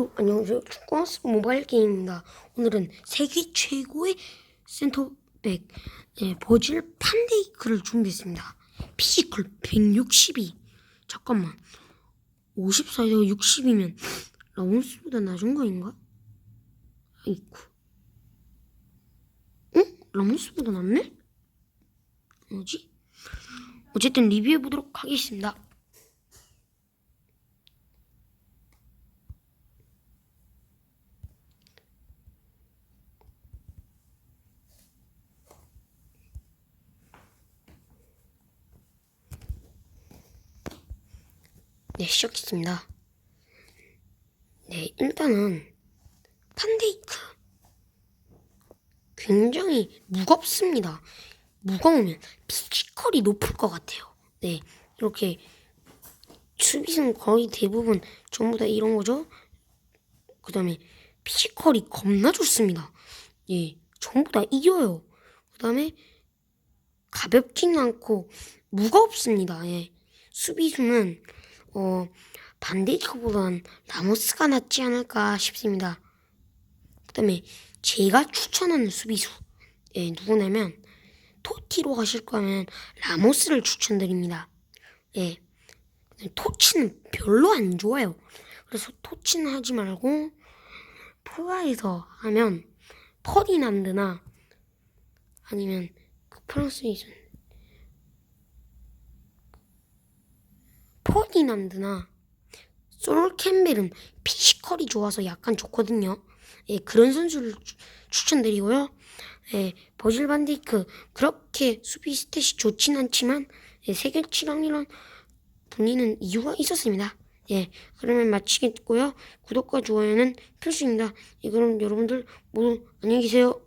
어, 안녕하세요. 축구하스 모바일 게임입니다. 오늘은 세계 최고의 센터백 네, 버질 판데이크를 준비했습니다. 피지컬 162. 잠깐만. 54에서 60이면 라몬스보다 낮은 거인가? 아이쿠. 응? 라몬스보다 낫네? 뭐지? 어쨌든 리뷰해보도록 하겠습니다. 네, 시작했습니다. 네, 일단은 판데이크 굉장히 무겁습니다. 무거우면 피지컬이 높을 것 같아요. 네, 이렇게 수비수는 거의 대부분 전부 다 이런 거죠. 그 다음에 피지컬이 겁나 좋습니다. 예, 전부 다 이겨요. 그 다음에 가볍지는 않고 무겁습니다. 예. 수비수는 어 반데이크보단 라모스가 낫지 않을까 싶습니다. 그 다음에 제가 추천하는 수비수 예 누구냐면 토티로 가실 거면 라모스를 추천드립니다. 예 토치는 별로 안 좋아요. 그래서 토치는 하지 말고 프라에서 하면 퍼디난드나 아니면 그 프랑스에 있는 포디난드나 솔 캠벨은 피지컬이 좋아서 약간 좋거든요. 예, 그런 선수를 추, 추천드리고요. 예, 버질 반데이크 그렇게 수비 스탯이 좋진 않지만 예, 세계 7강이란 분리는 이유가 있었습니다. 예, 그러면 마치겠고요. 구독과 좋아요는 필수입니다. 예, 그럼 여러분들 모두 안녕히 계세요.